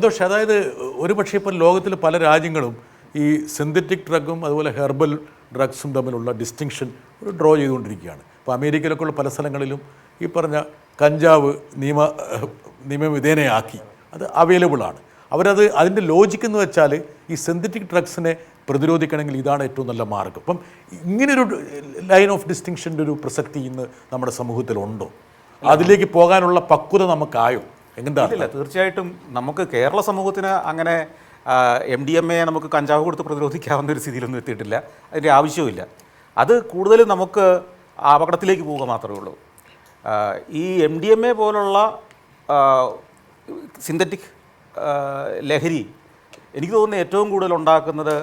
സന്തോഷ്. അതായത് ഒരു പക്ഷേ ഇപ്പോൾ ലോകത്തിൽ പല രാജ്യങ്ങളും ഈ സിന്തറ്റിക് ഡ്രഗും അതുപോലെ ഹെർബൽ ഡ്രഗ്സും തമ്മിലുള്ള ഡിസ്റ്റിങ്ഷൻ ഒരു ഡ്രോ ചെയ്തുകൊണ്ടിരിക്കുകയാണ്. ഇപ്പോൾ അമേരിക്കയിലൊക്കെ ഉള്ള പല സ്ഥലങ്ങളിലും ഈ പറഞ്ഞ കഞ്ചാവ് നിയമ നിയമവിധേനയാക്കി അത് അവൈലബിൾ ആണ്. അവരത് അതിന്റെ ലോജിക്ക് എന്ന് വെച്ചാൽ ഈ സിന്തറ്റിക് ഡ്രഗ്സിനെ പ്രതിരോധിക്കണമെങ്കിൽ ഇതാണ് ഏറ്റവും നല്ല മാർഗം അപ്പം ഇങ്ങനൊരു ലൈൻ ഓഫ് ഡിസ്റ്റിങ്ഷന്റെ ഒരു പ്രസക്തി ഇന്ന് നമ്മുടെ സമൂഹത്തിലുണ്ടോ? അതിലേക്ക് പോകാനുള്ള പക്വത നമുക്കായോ? ഇല്ല തീർച്ചയായിട്ടും നമുക്ക് കേരള സമൂഹത്തിന് അങ്ങനെ എം ഡി എം എ നമുക്ക് കഞ്ചാവ് കൊടുത്ത് പ്രതിരോധിക്കാവുന്ന ഒരു സ്ഥിതിയിലൊന്നും എത്തിയിട്ടില്ല. അതിന്റെ ആവശ്യവുമില്ല. അത് കൂടുതലും നമുക്ക് അപകടത്തിലേക്ക് പോവുക മാത്രമേ ഉള്ളൂ. ഈ എം ഡി എം എ പോലുള്ള സിന്തറ്റിക് ലഹരി എനിക്ക് തോന്നുന്നു ഏറ്റവും കൂടുതൽ ഉണ്ടാക്കുന്നത്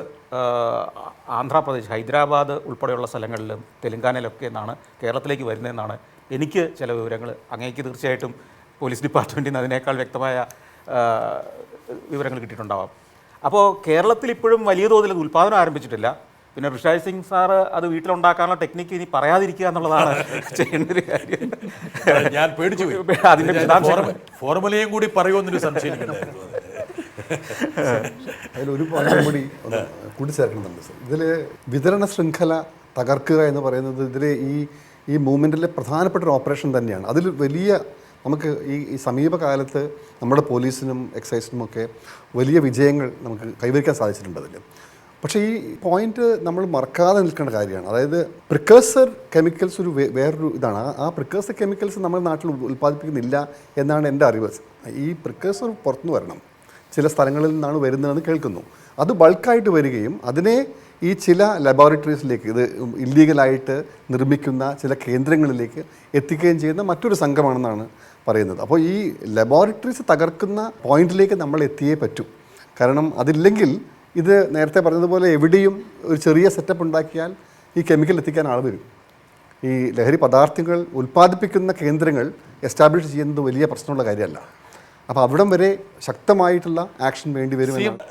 ആന്ധ്രാപ്രദേശ് ഹൈദരാബാദ് ഉൾപ്പെടെയുള്ള സ്ഥലങ്ങളിലും തെലുങ്കാനയിലൊക്കെ എന്നാണ് കേരളത്തിലേക്ക് വരുന്നതെന്നാണ് എനിക്ക് ചില വിവരങ്ങൾ അങ്ങേക്ക് തീർച്ചയായിട്ടും പോലീസ് ഡിപ്പാർട്ട്മെന്റിൽ നിന്ന് അതിനേക്കാൾ വ്യക്തമായ വിവരങ്ങൾ കിട്ടിയിട്ടുണ്ടാവാം. അപ്പോൾ കേരളത്തിൽ ഇപ്പോഴും വലിയ തോതിൽ അത് ഉൽപ്പാദനം ആരംഭിച്ചിട്ടില്ല. പിന്നെ ഋഷാജ് സിംഗ് സാറ് അത് വീട്ടിലുണ്ടാക്കാനുള്ള ടെക്നിക്ക് ഇനി പറയാതിരിക്കുക എന്നുള്ളതാണ് ചെയ്യേണ്ട ഒരു കാര്യം. ഞാൻ പേടിച്ചു പോയി. അതിന്റെ ഫോർമുലയും കൂടി പറയുമെന്നൊരു സംശയം അതിലൊരു പോയിന്റ് കൂടി ഒന്ന് കൂട്ടിച്ചേർക്കുന്നുണ്ട് സർ. ഇതിൽ വിതരണ ശൃംഖല തകർക്കുക എന്ന് പറയുന്നത് ഇതിൽ ഈ ഈ മൂവ്മെന്റിലെ പ്രധാനപ്പെട്ട ഒരു ഓപ്പറേഷൻ തന്നെയാണ്. അതിൽ വലിയ നമുക്ക് ഈ ഈ സമീപകാലത്ത് നമ്മുടെ പോലീസിനും എക്സൈസിനും ഒക്കെ വലിയ വിജയങ്ങൾ നമുക്ക് കൈവരിക്കാൻ സാധിച്ചിട്ടുണ്ട് അതിൽ പക്ഷേ ഈ പോയിന്റ് നമ്മൾ മറക്കാതെ നിൽക്കേണ്ട കാര്യമാണ്. അതായത് പ്രിക്കേഴ്സർ കെമിക്കൽസ് ഒരു വേറൊരു ഇതാണ്. ആ പ്രിക്കേഴ്സർ കെമിക്കൽസ് നമ്മുടെ നാട്ടിൽ ഉൽപ്പാദിപ്പിക്കുന്നില്ല എന്നാണ് എന്റെ അറിവ്. ഈ പ്രിക്കേഴ്സർ പുറത്തുനിന്ന് വരണം. ചില സ്ഥലങ്ങളിൽ നിന്നാണ് വരുന്നതെന്ന് കേൾക്കുന്നു. അത് ബൾക്കായിട്ട് വരികയും അതിനെ ഈ ചില ലബോറട്ടറീസിലേക്ക് ഇത് ഇല്ലീഗലായിട്ട് നിർമ്മിക്കുന്ന ചില കേന്ദ്രങ്ങളിലേക്ക് എത്തിക്കുകയും ചെയ്യുന്ന മറ്റൊരു സംഘമാണെന്നാണ് പറയുന്നത്. അപ്പോൾ ഈ ലബോറട്ടറീസ് തകർക്കുന്ന പോയിന്റിലേക്ക് നമ്മൾ എത്തിയേ പറ്റൂ. കാരണം അതില്ലെങ്കിൽ ഇത് നേരത്തെ പറഞ്ഞതുപോലെ എവിടെയും ഒരു ചെറിയ സെറ്റപ്പ് ഉണ്ടാക്കിയാൽ ഈ കെമിക്കൽ എത്തിക്കാൻ ആൾ വരും. ഈ ലഹരി പദാർത്ഥങ്ങൾ ഉൽപ്പാദിപ്പിക്കുന്ന കേന്ദ്രങ്ങൾ എസ്റ്റാബ്ലിഷ് ചെയ്യുന്നത് വലിയ പ്രശ്നമുള്ള കാര്യമല്ല. അപ്പോൾ അവിടം വരെ ശക്തമായിട്ടുള്ള ആക്ഷൻ വേണ്ടി വരുമെന്നാണ്